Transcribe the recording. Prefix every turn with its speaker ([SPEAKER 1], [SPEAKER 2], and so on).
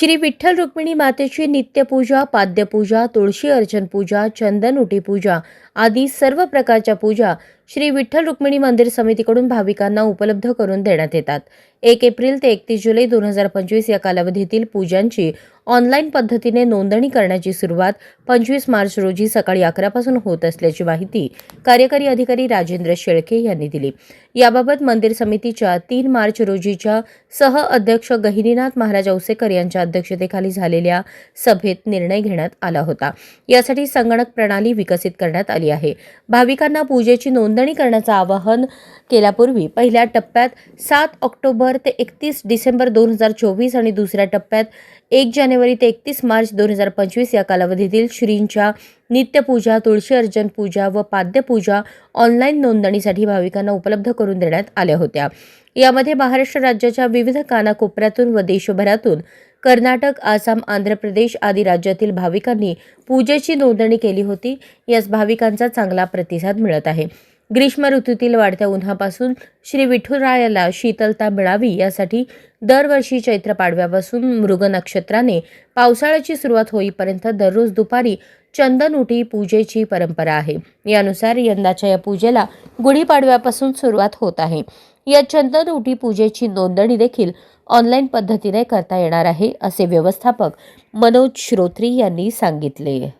[SPEAKER 1] श्री विठ्ठल रुक्मिणी मातेची नित्यपूजा पाद्यपूजा तुळशी अर्चन पूजा चंदन उटी पूजा आदी सर्व प्रकारच्या पूजा श्री विठ्ठल रुक्मिणी मंदिर समितीकडून भाविकांना उपलब्ध करून देण्यात येतात. एक एप्रिल ते एकतीस जुलै दोन हजार पंचवीस या कालावधीतील पूजांची ऑनलाईन पद्धतीने नोंदणी करण्याची सुरुवात पंचवीस मार्च रोजी सकाळी अकरापासून होत असल्याची माहिती कार्यकारी अधिकारी राजेंद्र शेळके यांनी दिली. याबाबत मंदिर समितीच्या तीन मार्च रोजीच्या सह अध्यक्ष गहिनीनाथ महाराज औसेकर यांच्या अध्यक्षतेखाली झालेल्या सभेत निर्णय घेण्यात आला होता. यासाठी संगणक प्रणाली विकसित करण्यात आली आहे. भाविकांना पूजेची नोंदणी नोंदणी करण्याचं आवाहन केल्यापूर्वी पहिल्या टप्प्यात सात ऑक्टोबर ते एकतीस डिसेंबर दोन हजार चोवीस आणि दुसऱ्या टप्प्यात एक जानेवारी ते एकतीस मार्च दोन हजार पंचवीस या कालावधीतील श्रींच्या नित्यपूजा तुळशी अर्जन पूजा व पाद्यपूजा ऑनलाईन नोंदणीसाठी भाविकांना उपलब्ध करून देण्यात आल्या होत्या. यामध्ये महाराष्ट्र राज्याच्या विविध कानाकोपऱ्यातून व देशभरातून कर्नाटक आसाम आंध्र प्रदेश आदी राज्यातील भाविकांनी पूजेची नोंदणी केली होती. यास भाविकांचा चांगला प्रतिसाद मिळत आहे. ग्रीष्म ऋतूतील वाढत्या उन्हापासून श्री विठुरायाला शीतलता मिळावी यासाठी दरवर्षी चैत्र पाडव्यापासून मृग नक्षत्राने पावसाळ्याची सुरुवात होईपर्यंत दररोज दुपारी चंदन उठी पूजेची परंपरा आहे. यानुसार यंदाच्या या पूजेला गुढीपाडव्यापासून सुरुवात होत आहे. या चंदन उठी पूजेची नोंदणी देखील ऑनलाईन पद्धतीने करता येणार आहे असे व्यवस्थापक मनोज श्रोत्री यांनी सांगितले.